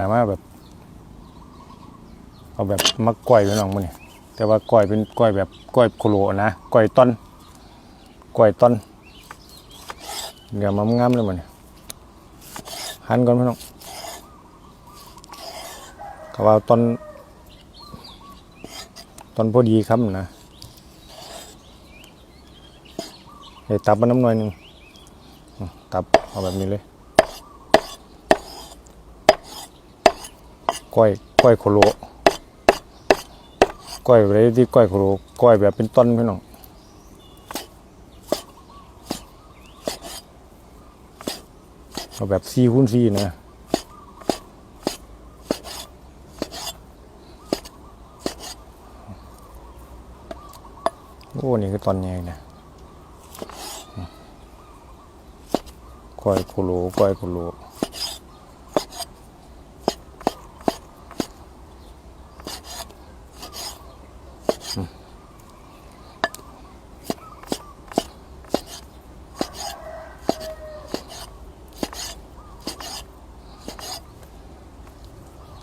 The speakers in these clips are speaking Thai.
แต่ว่าแบบ เอาแบบมักก้อยพี่น้องมื้อนี้แต่ว่าก้อยเป็นก้อยแบบก้อยโคโลนะก้อยต้นก้อยต้นเดี๋ยวมางามเลยมื้อนี้หั่นก่อนพี่น้องก็ว่าต้นต้นพอดีครับนะให้ตับมันน้ำหน่อยหนึงตับเอาแบบนี้เลย ก้อยก้อยโคโลก้อยอะไรที่ก้อยโคโลก้อยแบบเป็นต้นพี่น้องเอาแบบซีคูณซีนะโอ้ นี่คือตอนใหญ่นะก้อยโคโลก้อยโคโล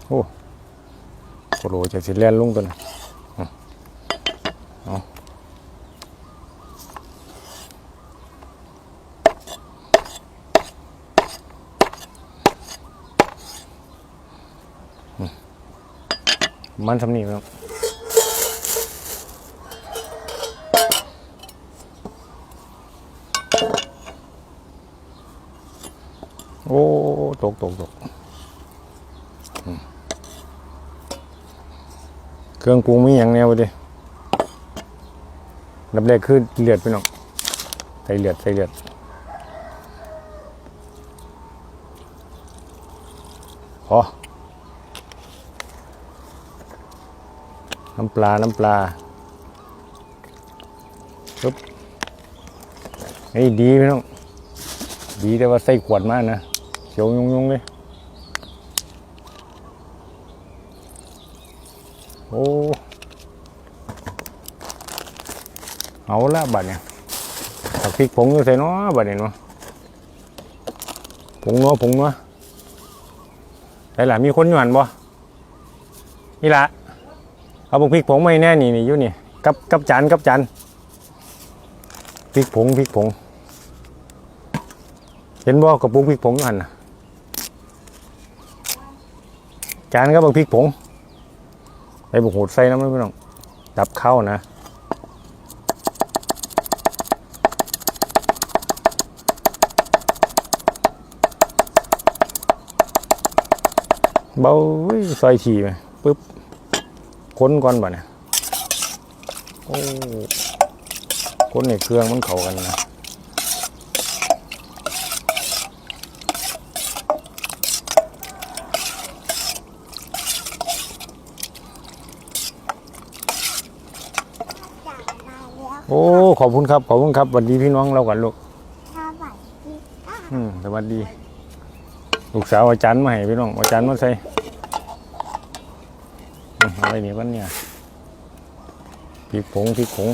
โอ้โคโลจะสิแล่นลงตัวนะเอามันสำนี่ครับโอ้ ตกตกตก ครื่องปรุงมีอย่างแนวดิลำแรกคือเลือดพี่น้องใส่เลือดใส่เลือดพอน้ำปลา น้ำปลาปึ๊บไอ้ยดีพี่น้อง ดีแต่ว่าใส่ขวดมากนะเขียวยุ่งๆเลย โอ้เอาละบัดเนี่ยผักพริกผงอยู่ใส่เนาะบัดเนี่ยเนาะผงเนัวผงเนัวใส่ละมีคนอยู่หันบ่นี่ละเอาพวกพริกผงไม่แน่นี่นี่อยู่นี่กับกับจานกับจานพริกผงพริกผง เห็นบ่กับปุกพริกผงอันนะจานก็บักพริกผง ไอ้บุกหูดใส่น้ำมันไม่ต้องดับเข้านะเบาเว้ยซอยทีไหมปึ๊บค้นก่อนบ่เนี่ยโอ้ค้นในเครื่องมันเข้ากันนะ โอ้ ขอบคุณครับ ขอบคุณครับสวัสดีพี่น้องเรากันลูกสวัสดีค่ะอืมสวัสดี ลูกสาวอาจารย์มาให้พี่น้อง อาจารย์มาใส่อืมอะไรนี่วันเนี่ยพริกผงพริกผง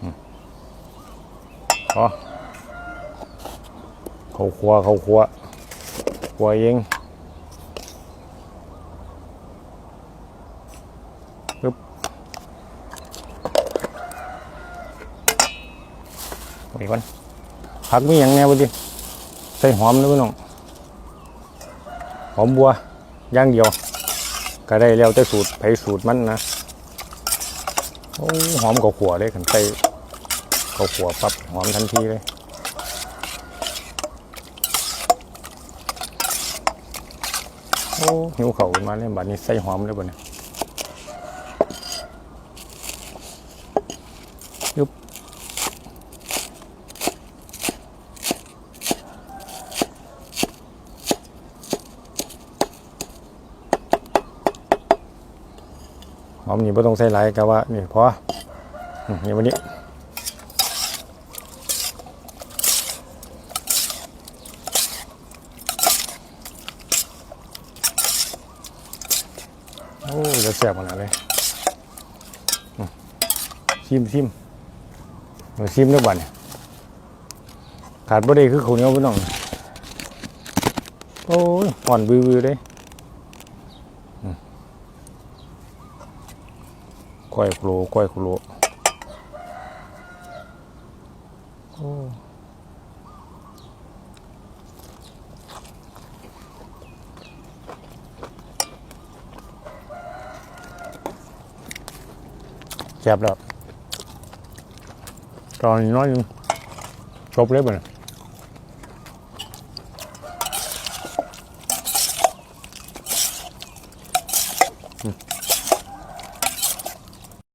อืมพอเขาครัวเขาครัวครัวเอง ไปก่อนผักมีอย่างแนวดิใส่หอมนะพี่น้องหอมบัวย่างเดียว ก็ได้แล้วแต่สูตรไผสูตรมันนะโอ้หอมกับขัวเลยขันใส่กับขัวปั๊บหอมทันทีเลยโอ้หิวเข่าวขึ้นมาเลยบัดนี้ใส่หอมเลยบ่เนี่ยยุบ หอมนี่ไม่ต้องใส่หลายก็ว่านี่พออืมนี่วันนี้โอ้จะแสบขนาดเลยอืมชิมชิมเอาชิมด้วยบ่เนี่ยขาดบ่ได้คือข้าวเนียพี่น้องโอ้ยอ่อนวิวๆเลยอืม ก้อยโคลก้อยโคลโอ้แซ่บแล้วตอนนี้น้อยหนึงจบเลยบ่เนี่ย